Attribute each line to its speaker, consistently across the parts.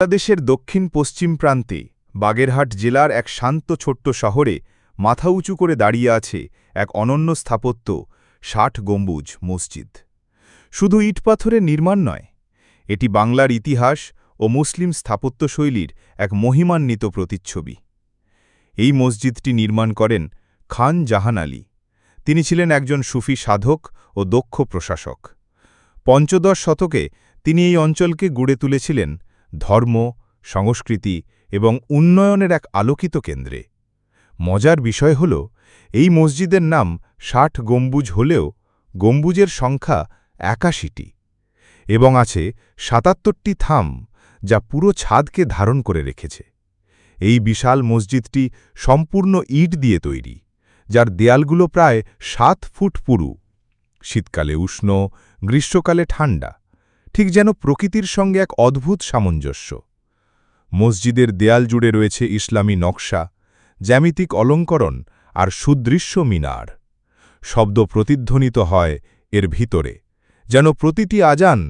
Speaker 1: বাংলাদেশের দক্ষিণ পশ্চিম প্রান্তে, বাগেরহাট জেলার এক শান্ত ছোট্ট শহরে মাথা উঁচু করে দাঁড়িয়ে আছে এক অনন্য স্থাপত্য, ষাট গম্বুজ মসজিদ। শুধু ইটপাথরের নির্মাণ নয়, এটি বাংলার ইতিহাস ও মুসলিম স্থাপত্যশৈলীর এক মহিমান্বিত প্রতিচ্ছবি। এই মসজিদটি নির্মাণ করেন খান জাহান আলী। তিনি ছিলেন একজন সুফি সাধক ও দক্ষ প্রশাসক। পঞ্চদশ শতকে তিনি এই অঞ্চলকে গড়ে তুলেছিলেন ধর্ম, সংস্কৃতি এবং উন্নয়নের এক আলোকিত কেন্দ্রে। মজার বিষয় হল, এই মসজিদের নাম ষাট গম্বুজ হলেও গম্বুজের সংখ্যা একাশিটি এবং আছে সাতাত্তরটি থাম যা পুরো ছাদকে ধারণ করে রেখেছে। এই বিশাল মসজিদটি সম্পূর্ণ ইট দিয়ে তৈরি, যার দেয়ালগুলো প্রায় সাত ফুট পুরু। শীতকালে উষ্ণ, গ্রীষ্মকালে ঠান্ডা। ঠিক যেন প্রকৃতির সঙ্গে এক অদ্ভুত সামঞ্জস্য। মসজিদের দেয়াল জুড়ে রয়েছে ইসলামী নকশা, জ্যামিতিক অলঙ্করণ আর সুদৃশ্য মিনার। শব্দ প্রতিধ্বনিত হয় এর ভিতরে, যেন প্রতিটি আজান,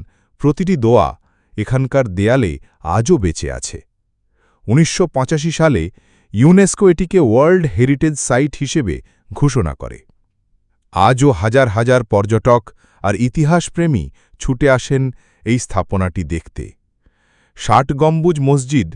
Speaker 1: প্রতিটি দোয়া এখানকার দেয়ালে আজও বেঁচে আছে। উনিশশো পঁচাশি সালে ইউনেস্কো এটিকে ওয়ার্ল্ড হেরিটেজ সাইট হিসেবে ঘোষণা করে। আজও হাজার হাজার পর্যটক আর ইতিহাসপ্রেমী ছুটে আসেন এই স্থাপনাটি দেখতে। ষাট গম্বুজ মসজিদ